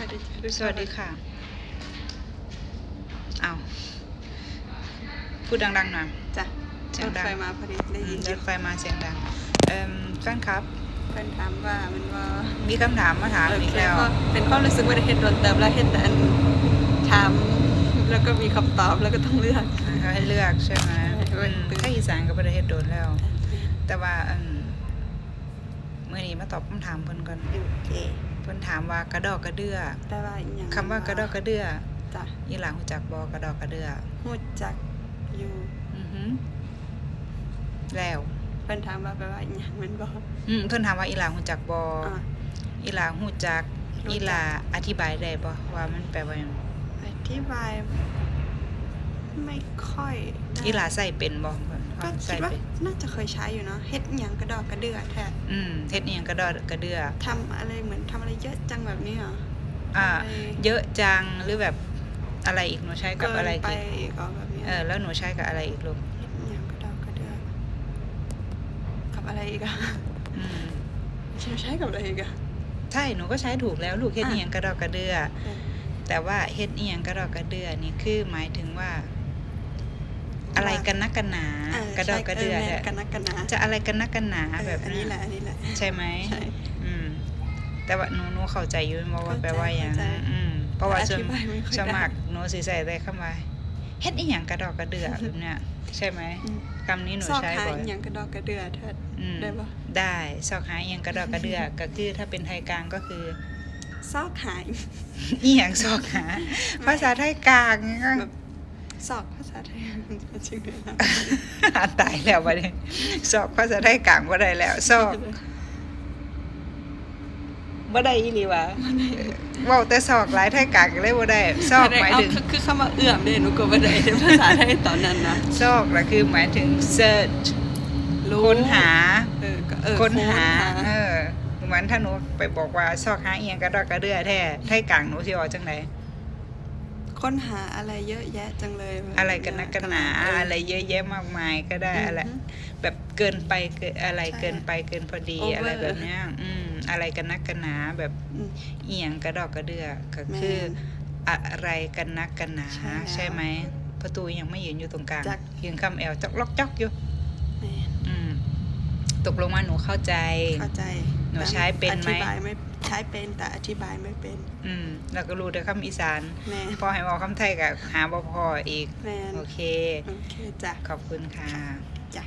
วัสดีค่ะทุกสวัสดีค่ะ เอาพูดดังๆหน่อยจ้ะเสีรยงถดังไฟมาพอดีได้อืยิมนอรยู่ถไฟมาเสียงดัง เอ่มแฟนครับ เพื่อนถามว่ามันว่ามีคำถามมาถามอีกแล้วเเป็นความรู้สึกว่าได้เห็นโดนเติมแล้วเห็นแต่อันถามแล้วก็มีคำตอบแล้วก็ต้องเลือก เขาให้เลือกใช่ไหมใช่ อืมตื่นแค่อีสานก็ประเทศโดนแล้ว แต่ว่าอืมเมื่อนี้มาตอบคำถามเพิ่นก่อน โอเค เพิ่นถามว่ากระดอกกระเดือแปลว่าอหย่างคำว่ากระดอกกระเดือจ้ะยี่หลังหูจักบอกระดอกกระเดือหูจักอยู่อือหือแล้วเพื่อนถามว่าแปลว่าอหย่างมันบอกอืมเพิ่นถามว่าอีหลาหูจักบออะอีหลาหูจักรู้จัก อีหลาอธิบายได้บ่ว่ามันแปลว่าหยังอธิบาย ไม่ค่อยได้อีหลาใส่เป็นบ่เพิ่นก็ว่าคิใส่ดว่าเป็นน่าจะเคยใช้อยู่เนาะเฮ็ดอหย่างกระดอกกระเดือแท้อืมเฮ็ดอีหยังกระดอกกระเดือทำอะไรเหมือนทำอะไรเยอะจังแบบนี้เหรออ่า อะไรเยอะจังหรือแบบอะไรอีกหนูใช้กับเกินอะไรไปอีกอีกอ๋อแบบนี้เออแล้วหนูใช้กับอะไรอีกลูกเฮ็ดอหย่างกระดอกกระเดือกับอะไรอีกอะอืมฉันใช้กับอะไรอีกอะ ใช่หนูก็ใช้ถูกแล้วลูกเฮ็ดอะอีหยังกระดอกกระเดือเออแต่ว่าเฮ็ดอีหยังกระดอกกระเดือนี่คือหมายถึงว่า อะไรกันนักกันหนาเกระดอกกระเดือใช่แหละกันนักกันหนาจะอะไรกันนักกันหนาเออแบบอันนี้แหละอันนี้แหละใช่ไหมใช่อืมแต่ว่าหนูหนูเข้าใจอยู่ว่าว่าแปลว่าอย่างเข้าใจอืมเพราะว่าอส่วนธิบายไม่ค่อยสได้มัครหนูสิใส่ได้คำว่าเฮ็ดอีหยังกระดอกกระเดือแบบเนี้ยใช่ไหมอืมคำนี้หนูซอกใช้หาบ่อยอหย่างกระดอกกระเดือเถิดอืมได้ปะได้ซอกหาอีหยังกระดอกกระเดือก็คือถ้าเป็นไทยกลางก็คือซอกหายอีหยังซอกหาภาษาไทยกลางก็แบบ ซอกภาษาไทยมันจะชื่ออะไรนะตายแล้วบัดนี้ซอกภาษาไทยกลางบ่ได้แล้วซอกบ่ได้อีหลีวะเว้าแต่ซอกหลายไทยกลางก็เลยบ่ได้ซอกหมายถึงเคือคือคำว่าเอื้อมเนี่ยหนูก็ไม่ได้ในภาษาไทยตอนนั้นนะซอกน่ะคือหมายถึง search รู้ค้นหาเออก็เออค้นหาค้นเออเหมือนถ้าหนูไปบอกว่าซอกหาเอียงกระดอกกระเดือแท้ไทยกลางหนูสิออกจังได ค้นหาอะไรเยอะแยะจังเลยแบบอะไรกันนักกันหนาเอะไรเยอะแยะมากมายก็ได้อะไรอือฮึแบบเกินไปเกินอะไรใช่เกินไปเกินพอดี Over อะไรแบบเนี้ยอืมอะไรกันนักกันหนาแบบอืมเอียงกระดอกกระเดือก็แม่นคืออะไรกันนักกันหนาใช่แล้วใช่ไหมประตูยังไม่ยืนอยู่ตรงกลางจักยืนคำแอลจอกล็อกจอกอยู่แม่นอืม ตกลงมาหนูเข้าใจ เข้าใจหนูใช้เป็นไหมอธิบายไม่ใช้เป็นแต่อธิบายไม่เป็น อืมแล้วก็รู้แต่คำอีสานแม่พอให้บอกคำไทยกับหาบ่พออีก แม่นโอเค โอเคจ้ะขอบคุณค่ะจ้ะ